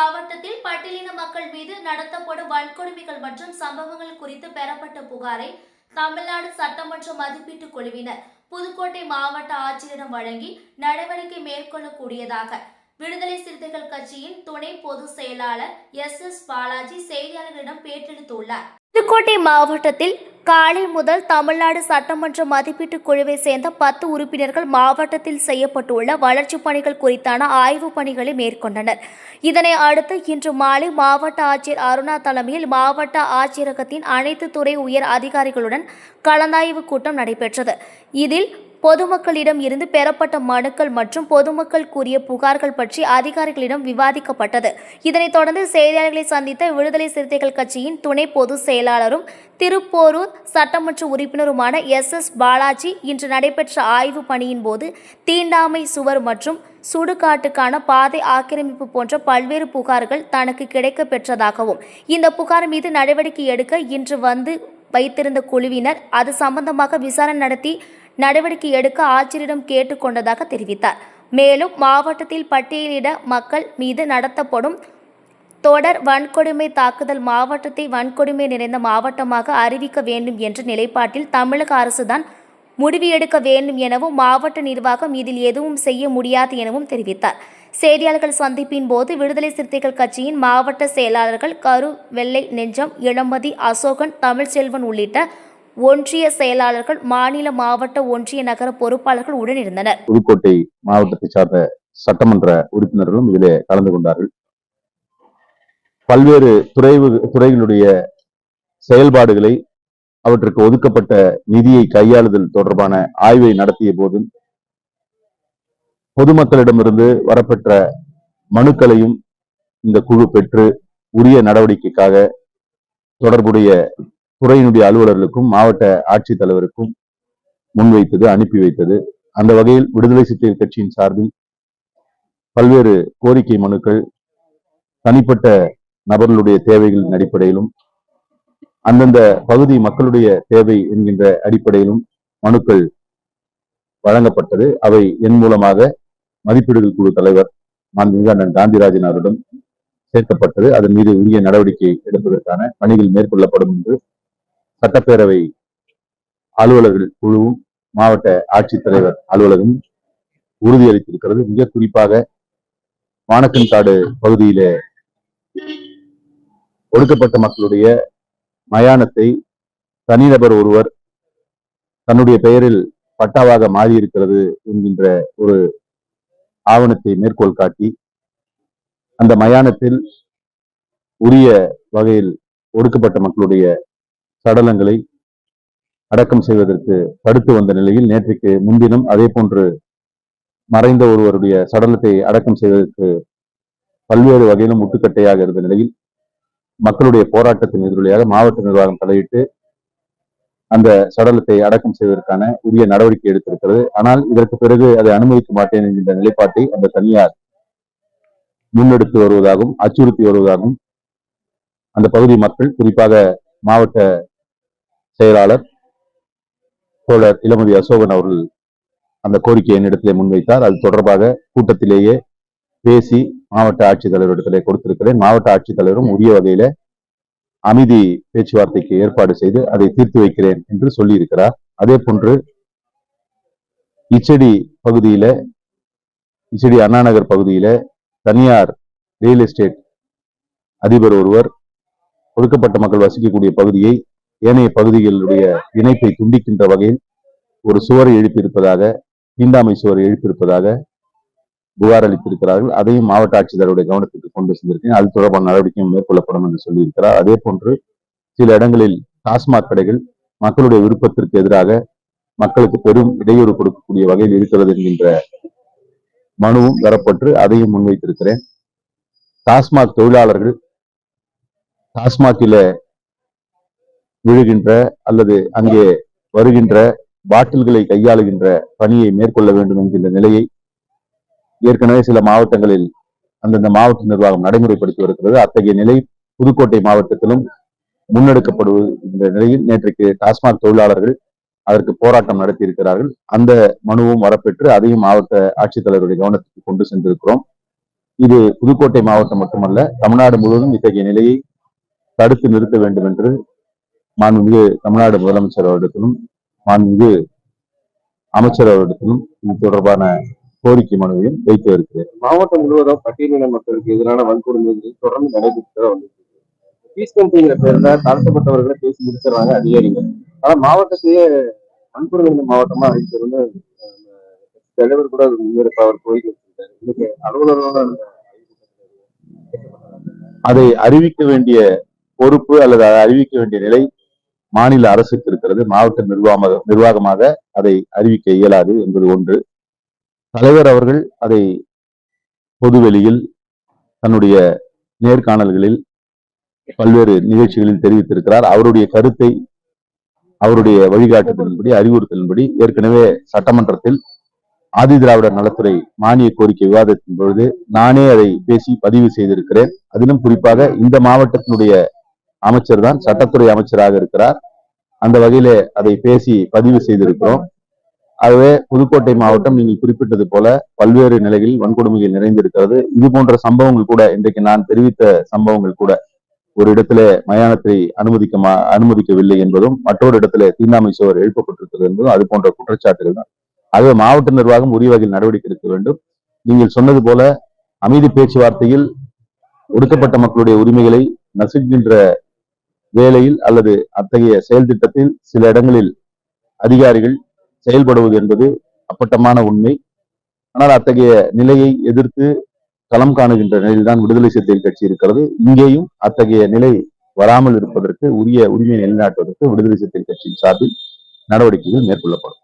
மாவட்டத்தில் பட்டியலின மக்கள் மீது நடத்தப்படும் வன்கொடுமைகள் மற்றும் சம்பவங்கள் குறித்து பெறப்பட்ட புகாரை தமிழ்நாடு சட்டமன்ற மதிப்பீட்டு குழுவினர் புதுக்கோட்டை மாவட்ட ஆட்சியரிடம் வழங்கி நடவடிக்கை மேற்கொள்ளக்கூடியதாக விடுதலை சிறுத்தைகள் கட்சியின் துணை பொதுச் செயலாளர் எஸ் எஸ் பாலாஜி செய்தியாளர்களிடம் பேட்டியளித்துள்ளார். புதுக்கோட்டை மாவட்டத்தில் காலை முதல் தமிழ்நாடு சட்டமன்ற மதிப்பீட்டு குழுவை சேர்ந்த பத்து உறுப்பினர்கள் மாவட்டத்தில் செய்யப்பட்டுள்ள வளர்ச்சிப் பணிகள் குறித்தான ஆய்வுப் பணிகளை மேற்கொண்டனர். இதனை அடுத்து இன்று மாலை மாவட்ட ஆட்சியர் அருணா தலைமையில் மாவட்ட ஆட்சியரகத்தின் அனைத்து துறை உயர் அதிகாரிகளுடன் கலந்தாய்வு கூட்டம் நடைபெற்றது. இதில் பொதுமக்களிடம் இருந்து பெறப்பட்ட மனுக்கள் மற்றும் பொதுமக்கள் கூறிய புகார்கள் பற்றி அதிகாரிகளிடம் விவாதிக்கப்பட்டது. இதனைத் தொடர்ந்து செய்தியாளர்களை சந்தித்த விடுதலை சிறுத்தைகள் கட்சியின் துணை பொதுச் செயலாளரும் திருப்போரூர் சட்டமன்ற உறுப்பினருமான எஸ். எஸ். பாலாஜி இன்று நடைபெற்ற ஆய்வு பணியின் போது தீண்டாமை சுவர் மற்றும் சுடுகாட்டுக்கான பாதை ஆக்கிரமிப்பு போன்ற பல்வேறு புகார்கள் தனக்கு கிடைக்க பெற்றதாகவும் இந்த புகார் மீது நடவடிக்கை எடுக்க இன்று வந்து வைத்திருந்த குழுவினர் அது சம்பந்தமாக விசாரணை நடத்தி நடவடிக்கை எடுக்க ஆட்சியரிடம் கேட்டுக்கொண்டதாக தெரிவித்தார். மேலும் மாவட்டத்தில் பட்டியலிட மக்கள் மீது நடத்தப்படும் தொடர் வன்கொடுமை தாக்குதல் மாவட்டத்தை வன்கொடுமை நிறைந்த மாவட்டமாக அறிவிக்க வேண்டும் என்ற நிலைப்பாட்டில் தமிழக அரசுதான் முடிவு எடுக்க வேண்டும் எனவும் மாவட்ட நிர்வாகம் இதில் எதுவும் செய்ய முடியாது எனவும் தெரிவித்தார். செய்தியாளர்கள் சந்திப்பின் போது விடுதலை சிறுத்தைகள் கட்சியின் மாவட்ட செயலாளர்கள் கரு வெள்ளை நெஞ்சம் இளமதி அசோகன் தமிழ்ச்செல்வன் உள்ளிட்ட ஒன்றிய செயலாளர்கள் மாநில மாவட்ட ஒன்றிய நகர பொறுப்பாளர்கள் உடனிருந்தனர் புதுக்கோட்டை மாவட்டத்தை சார்ந்த சட்டமன்ற உறுப்பினர்களும் இதிலே கலந்து கொண்டார்கள். பல்வேறு துறை துறைகளுடைய செயல்பாடுகளை அவற்றுக்கு ஒதுக்கப்பட்ட நிதியை கையாளுதல் தொடர்பான ஆய்வை நடத்திய போதும் பொதுமக்களிடமிருந்து வரப்பெற்ற மனுக்களையும் இந்த குழு பெற்று உரிய நடவடிக்கைக்காக தொடர்புடைய துறையினுடைய அலுவலர்களுக்கும் மாவட்ட ஆட்சித்தலைவருக்கும் முன்வைத்தது அனுப்பி வைத்தது. அந்த வகையில் விடுதலை சிறுத்தைகள் கட்சியின் சார்பில் பல்வேறு கோரிக்கை மனுக்கள் தனிப்பட்ட நபர்களுடைய தேவைகளின் அடிப்படையிலும் அந்தந்த பகுதி மக்களுடைய தேவை என்கின்ற அடிப்படையிலும் மனுக்கள் வழங்கப்பட்டது. அவை என் மூலமாக மதிப்பீடுகள் குழு தலைவர் மாண்புமிகு அண்ணன் காந்திராஜன் அவரிடம் சேர்க்கப்பட்டது. அதன் மீது உரிய நடவடிக்கை எடுப்பதற்கான பணிகள் மேற்கொள்ளப்படும் என்று சட்டப்பேரவை அலுவலர்கள் குழுவும் மாவட்ட ஆட்சித்தலைவர் அலுவலகம் உறுதியளித்திருக்கிறது. மிக குறிப்பாக வானக்கன்காடு பகுதியில ஒடுக்கப்பட்ட மக்களுடைய மயானத்தை தனிநபர் ஒருவர் தன்னுடைய பெயரில் பட்டாவாக மாறியிருக்கிறது என்கின்ற ஒரு ஆவணத்தை மேற்கோள் காட்டி அந்த மயானத்தில் உரிய வகையில் ஒடுக்கப்பட்ட மக்களுடைய சடலங்களை அடக்கம் செய்வதற்கு தடுத்து வந்த நிலையில் நேற்றைக்கு முன்தினம் அதே போன்று மறைந்த ஒருவருடைய சடலத்தை அடக்கம் செய்வதற்கு பல்வேறு வகையிலும் முட்டுக்கட்டையாக இருந்த நிலையில் மக்களுடைய போராட்டத்தின் எதிரொலியாக மாவட்ட நிர்வாகம் தலையிட்டு அந்த சடலத்தை அடக்கம் செய்வதற்கான உரிய நடவடிக்கை எடுத்திருக்கிறது. ஆனால் இதற்கு பிறகு அதை அனுமதிக்க மாட்டேன் என்கின்ற நிலைப்பாட்டை அந்த தனியார் முன்னெடுத்து வருவதாகவும் அச்சுறுத்தி வருவதாகவும் அந்த பகுதி மக்கள் குறிப்பாக மாவட்ட செயலாளர் தோழர் இளமதி அசோகன் அவர்கள் அந்த கோரிக்கையை என்னிடத்திலே முன்வைத்தார். அது தொடர்பாக கூட்டத்திலேயே பேசி மாவட்ட ஆட்சித்தலைவரிடத்திலே கொடுத்திருக்கிறேன். மாவட்ட ஆட்சித்தலைவரும் உரிய வகையில அமைதி பேச்சுவார்த்தைக்கு ஏற்பாடு செய்து அதை தீர்த்து வைக்கிறேன் என்று சொல்லியிருக்கிறார். அதே போன்று இச்சடி பகுதியில இச்சடி அண்ணாநகர் பகுதியில தனியார் ரியல் எஸ்டேட் அதிபர் ஒருவர் ஒடுக்கப்பட்ட மக்கள் வசிக்கக்கூடிய பகுதியை ஏனைய பகுதிகளுடைய இணைப்பை துண்டிக்கின்ற வகையில் ஒரு சுவரை எழுப்பியிருப்பதாக தீண்டாமை சுவரை எழுப்பியிருப்பதாக புகார் அளித்திருக்கிறார்கள். அதையும் மாவட்ட ஆட்சித்தலைவருடைய கவனத்துக்கு கொண்டு சென்றிருக்கேன் அது தொடர்பான நடவடிக்கையும் மேற்கொள்ளப்படும் என்று சொல்லியிருக்கிறார். அதே போன்று சில இடங்களில் டாஸ்மாக் கடைகள் மக்களுடைய விருப்பத்திற்கு எதிராக மக்களுக்கு பெரும் இடையூறு கொடுக்கக்கூடிய வகையில் இருக்கிறது என்கின்ற மனுவும் தரப்பட்டு அதையும் முன்வைத்திருக்கிறேன். டாஸ்மாக் தொழிலாளர்கள் டாஸ்மாகில விழுகின்ற அல்லது அங்கே வருகின்ற பாட்டில்களை கையாளுகின்ற பணியை மேற்கொள்ள வேண்டும் என்கின்ற நிலையை ஏற்கனவே சில மாவட்டங்களில் அந்தந்த மாவட்ட நிர்வாகம் நடைமுறைப்படுத்தி வருகிறது. அத்தகைய நிலை புதுக்கோட்டை மாவட்டத்திலும் முன்னெடுக்கப்படுவது நிலையில் நேற்றைக்கு டாஸ்மாக் தொழிலாளர்கள் அதற்கு போராட்டம் நடத்தி இருக்கிறார்கள் அந்த மனுவும் வரப்பெற்று அதையும் மாவட்ட ஆட்சித்தலைவருடைய கவனத்துக்கு கொண்டு சென்றிருக்கிறோம். இது புதுக்கோட்டை மாவட்டம் மட்டுமல்ல தமிழ்நாடு முழுவதும் இத்தகைய நிலையை தடுத்து நிறுத்த வேண்டும் என்று மாண்புமிகு தமிழ்நாடு முதலமைச்சர் அவரிடத்திலும் மாண்புமிகு அமைச்சர் அவரிடத்திலும் இது தொடர்பான கோரிக்கை மனுவையும் வைத்து இருக்கிறேன் மாவட்டம் முழுவதும் பட்டியலின மக்களுக்கு எதிரான வன்கொடுமைகள் தொடர்ந்து நடைபெற்று இருக்கு பீஸ் கம்பெனிங்கிற பேர்ல தாழ்த்தப்பட்டவர்களை பேசி முடிச்சிடறாங்க அதிகாரிகள். ஆனா மாவட்டத்தையே வன்கொடுமை மாவட்டமா அறிவிக்கிறது தலைவர் கூட அவர் கோரிக்கை இன்னைக்கு அலுவலரோட அதை அறிவிக்க வேண்டிய பொறுப்பு அல்லது அதை அறிவிக்க வேண்டிய நிலை மாநில அரசுக்கு இருக்கிறது. மாவட்ட நிர்வாக நிர்வாகமாக அதை அறிவிக்க இயலாது என்பது ஒன்று. தலைவர் அவர்கள் அதை பொதுவெளியில் தன்னுடைய நேர்காணல்களில் பல்வேறு நிகழ்ச்சிகளில் தெரிவித்திருக்கிறார். அவருடைய கருத்தை அவருடைய வழிகாட்டுதலின்படி அறிவுறுத்தலின்படி ஏற்கனவே சட்டமன்றத்தில் ஆதி திராவிடர் நலத்துறை மானிய கோரிக்கை விவாதத்தின் பொழுது நானே அதை பேசி பதிவு செய்திருக்கிறேன். அதிலும் குறிப்பாக இந்த மாவட்டத்தினுடைய அமைச்சர் தான் சட்டத்துறை அமைச்சராக இருக்கிறார். அந்த வகையிலே அதை பேசி பதிவு செய்திருக்கிறோம். ஆகவே புதுக்கோட்டை மாவட்டம் நீங்கள் குறிப்பிட்டது போல பல்வேறு நிலைகளில் வன்கொடுமைகள் நிறைந்திருக்கிறது. இது போன்ற சம்பவங்கள் கூட இன்றைக்கு நான் தெரிவித்த சம்பவங்கள் கூட ஒரு இடத்துல மயானத்தை அனுமதிக்க அனுமதிக்கவில்லை என்பதும் மற்றொரு இடத்துல தீண்டாமை சுவர் எழுப்பப்பட்டிருக்கிறது என்பதும் அது போன்ற குற்றச்சாட்டுகள் தான். ஆகவே மாவட்ட நிர்வாகம் உரிய வகையில் நடவடிக்கை எடுக்க வேண்டும். நீங்கள் சொன்னது போல அமைதி பேச்சுவார்த்தையில் ஒடுக்கப்பட்ட மக்களுடைய உரிமைகளை நசுக்கின்ற வேலையில் அல்லது அத்தகைய செயல் திட்டத்தில் சில இடங்களில் அதிகாரிகள் செயல்படுவது என்பது அப்பட்டமான உண்மை. ஆனால் அத்தகைய நிலையை எதிர்த்து களம் காணுகின்ற நிலையில்தான் விடுதலை சிறுத்தைகள் கட்சி இருக்கிறது. இங்கேயும் அத்தகைய நிலை வராமல் இருப்பதற்கு உரிய உரிமையை நிலைநாட்டுவதற்கு விடுதலை சிறுத்தைகள் கட்சியின் சார்பில் நடவடிக்கைகள் மேற்கொள்ளப்படும்.